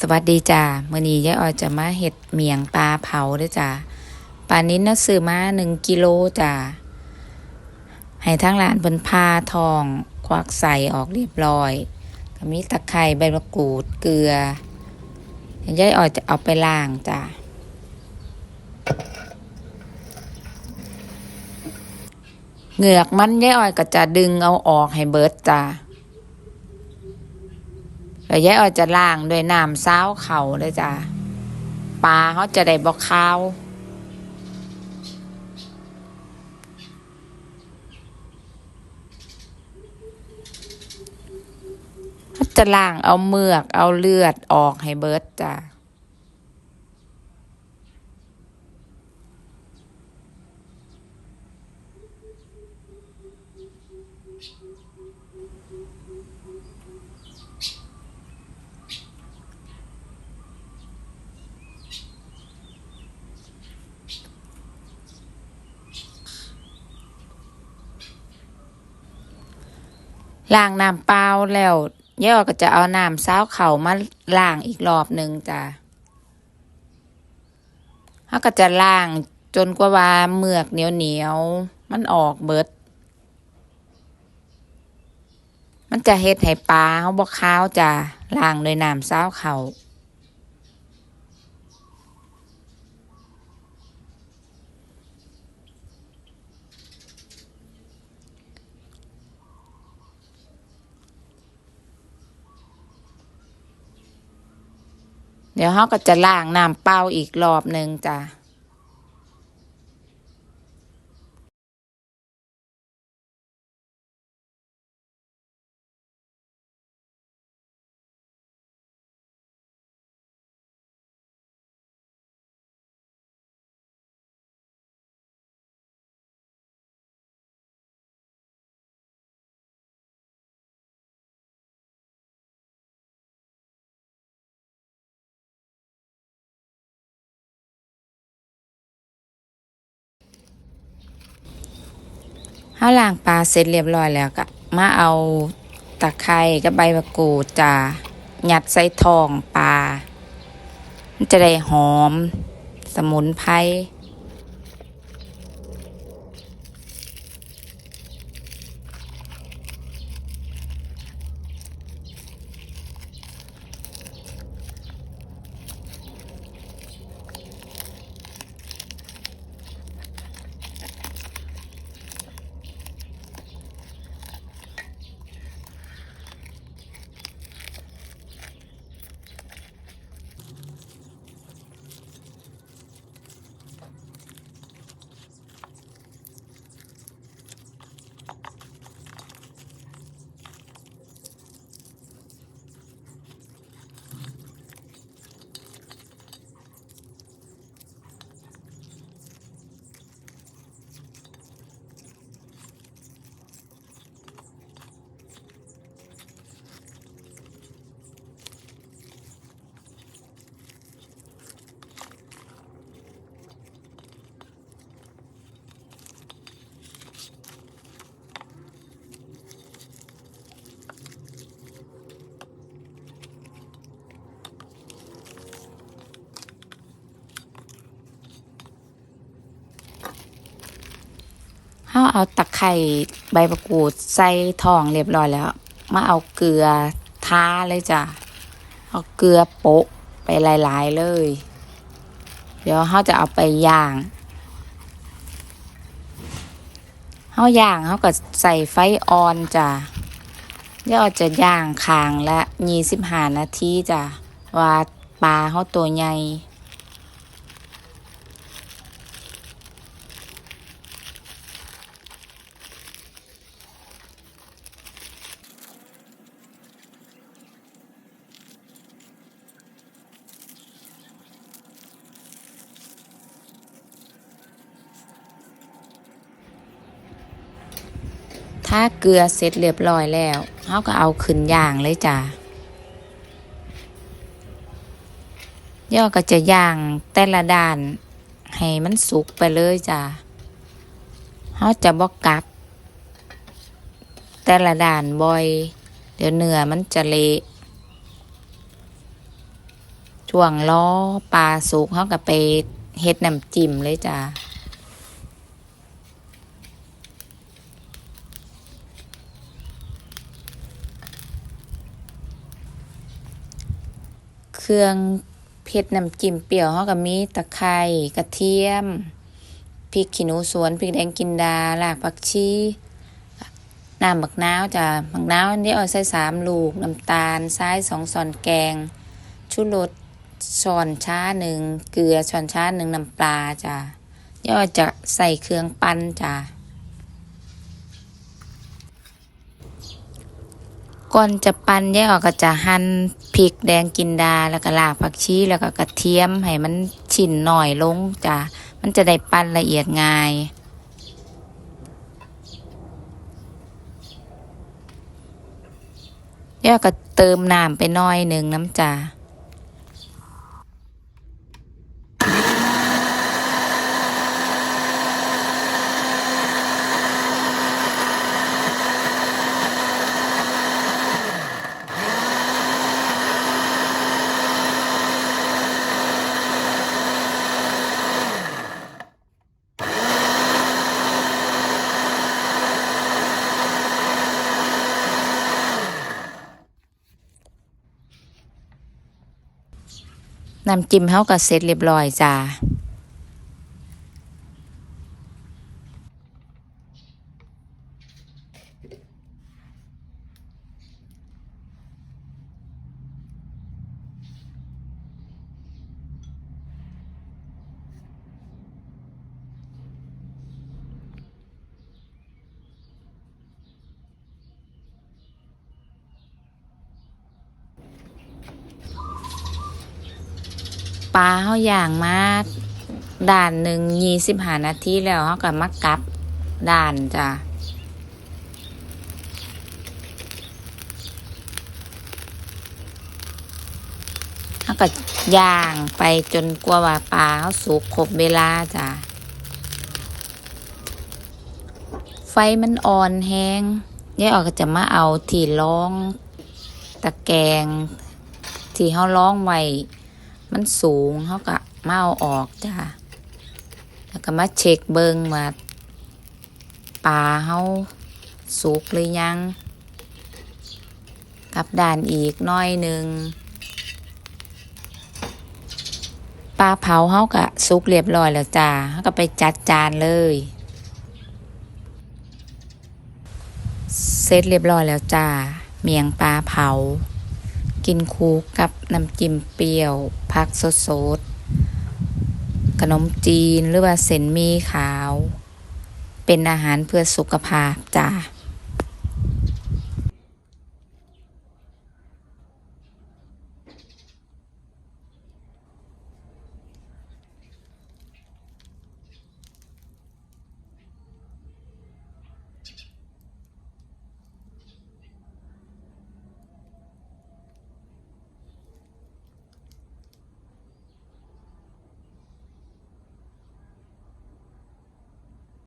สวัสดีจ้ามื้อนี้ยายออจะมาเฮ็ดเมียงปลาเผาด้อจ้าปลานิ้นนะซื้อมาหนึ่งกิโลจ้าให้ทางร้านเพิ่นพาทอง ควักใส่ออกเรียบร้อยก็มีตะไคร้ใบมะกรูดเกลือยายออจะเอาไปล้างจ้าเหงือกมันยายออยก็จะดึงเอาออกให้เบิดจ้า แล้วยายออยจะล้างด้วยน้ำซ้าวเขาเลยจ้ะปลาเขาจะได้บอกข้าวเขาจะล้างเอาเมือก เอาเลือดออกให้เบิร์ดจ้ะ ล้างน้ำเปล่าแล้วยายอก็จะเอาน้ำซ้าวเขามาล้างอีกรอบหนึ่งจ้ะเขาก็จะล้างจนกว่าว่าเมือกเหนียวเหนียวๆมันออกเบิด มันจะเฮ็ดให้ปลาเขาบอกข้าวจ้ะล้างด้วยน้ำซ้าวเขา เดี๋ยวเขาก็จะล้างน้ำเปล่าอีกรอบหนึ่งจ้ะาล้างปลาเสร็จเรียบร้อยแล้วก็มาเอาตะไคร้กับใบมะกรูดจ้ายัดใส่ทองปลาจะได้หอม สมุนไพร เขาเอาตะไคร้ใบมะกรูดใส่ทองเรียบร้อยแล้ว มาเอาเกลือทาเลยจ้ะ เอาเกลือโปะไปหลาย ๆ เลย เดี๋ยวเขาจะเอาไปย่างเขาย่างเขาก็ใส่ไฟอ่อนจ้ะเดี๋ยวจะย่างคางละยี่สิบห้านาทีจ้ะ ว่าปลาเขาตัวใหญ่ ถ้าเกลือเสร็จเรียบร้อยแล้วเขาก็เอาขึ้นย่างเลยจ้ะย่อก็จะย่างแต่ละด้านให้มันสุกไปเลยจ้ะเขาจะบอกกลับ แต่ละด้านบ่อย เดี๋ยวเนื้อมันจะเละช่วงล้อปลาสุกเขาก็ไปเฮ็ดน้ำจิ้มเลยจ้า เครื่องเผ็ดน้ำจิ้มเปรี้ยวเขาก็มีตะไคร้กระเทียมพริกขี้หนูสวนพริกแดงกินดารากผักชีน้ำบักนาวจ้ะบักนาวอันนี้เอาใส่สามลูกน้ำตาลทรายสองส่อนแกงชูรสช้อนช้าหนึ่งเกลือช้อนช้าหนึ่งน้ำปลาจ้ะย่อจะใส่เครื่องปั้นจ้ะ ก่อนจะปั้นแยกออกก็จะหั่นพริกแดงกินดาแล้วก็รากผักชีแล้วก็กระเทียมให้มันชิ้นหน่อยลงจ้ะมันจะได้ปั้นละเอียดง่ายแยกก็เติมน้ำไปน้อยหนึ่งน้ำจ้า น้ำจิ้มเฮาก็เสร็จเรียบร้อยจ้า ปลาเฮาอย่างมาด่านหนึ่งยี่สิบห้านาทีแล้วเฮาก็มากลับด่านจ้ะเฮาก็ย่างไปจนกว่าว่าปลาเฮาสุกครบเวลาจ้ะไฟมันอ่อนแห้งยายออกก็จะมาเอาที่ร้องตะแกงที่เฮาร้องไว้ มันสูงเขาก็มาเอาออกจ้าแล้วก็มาเช็คเบิงว่าปลาเขาสุกหรือยังกลับด่านอีกน้อยหนึ่งปลาเผาเขาก็สุกเรียบร้อยแล้วจ้าเขาก็ไปจัดจานเลย เสร็จเรียบร้อยแล้วจ้า เมียงปลาเผา กินคูกับน้ำจิ้มเปรี้ยวผักสดๆขนมจีนหรือว่าเส้นมีขาว เป็นอาหารเพื่อสุขภาพจ้า